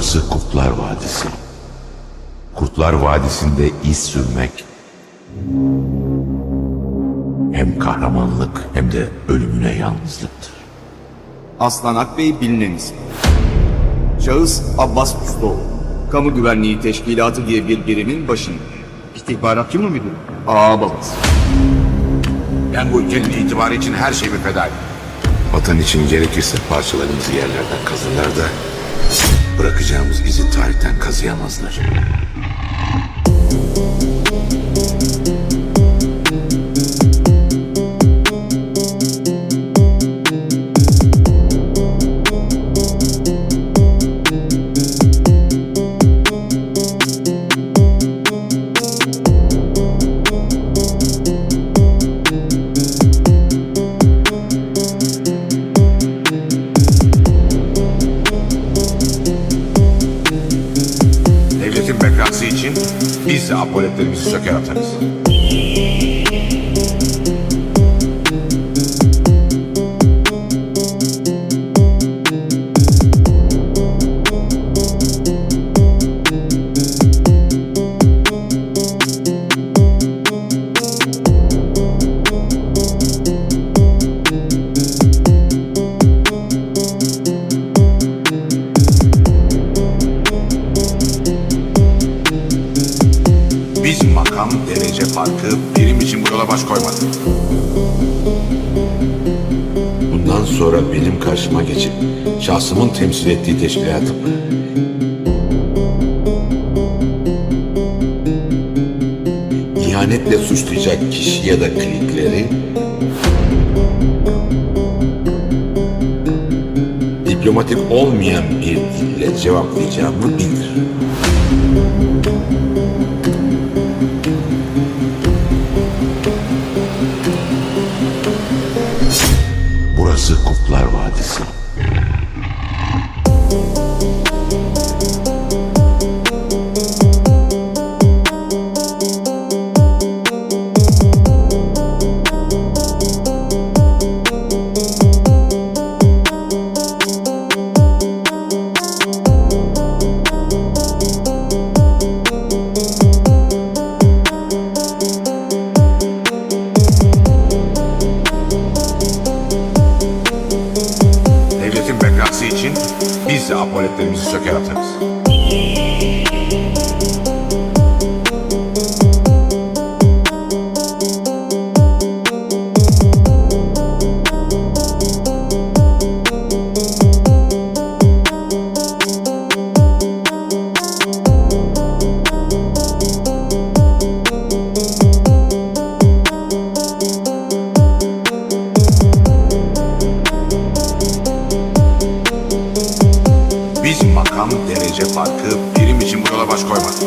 Burası Kurtlar Vadisi. Kurtlar Vadisi'nde iz sürmek hem kahramanlık hem de ölümüne yalnızlıktır. Aslan Akbey bilinen isim. Şahıs Abbas Ustaoğlu. Kamu Güvenliği Teşkilatı diye bir birimin başında. İstihbaratçı mı müdür? Ağa babası. Ben bu ülkenin itibarı için her şeyimi feda ederim. Vatan için gerekirse parçalarımızı yerlerden kazırlar da bırakacağımız izi tarihten kazıyamazlar. İçin biz de apoletlerimizi söker atarız. Derece farkı birim için bu yola baş koymadık. Bundan sonra benim karşıma geçip şahsımın temsil ettiği teşkilatım ihanetle suçlayacak kişi ya da klikleri diplomatik olmayan bir dille cevaplayacağımı bildir. Kurtlar Vadisi. Apoletlerimizi söker atarız. Biz makam derece farkı birim için bu yola baş koymadık.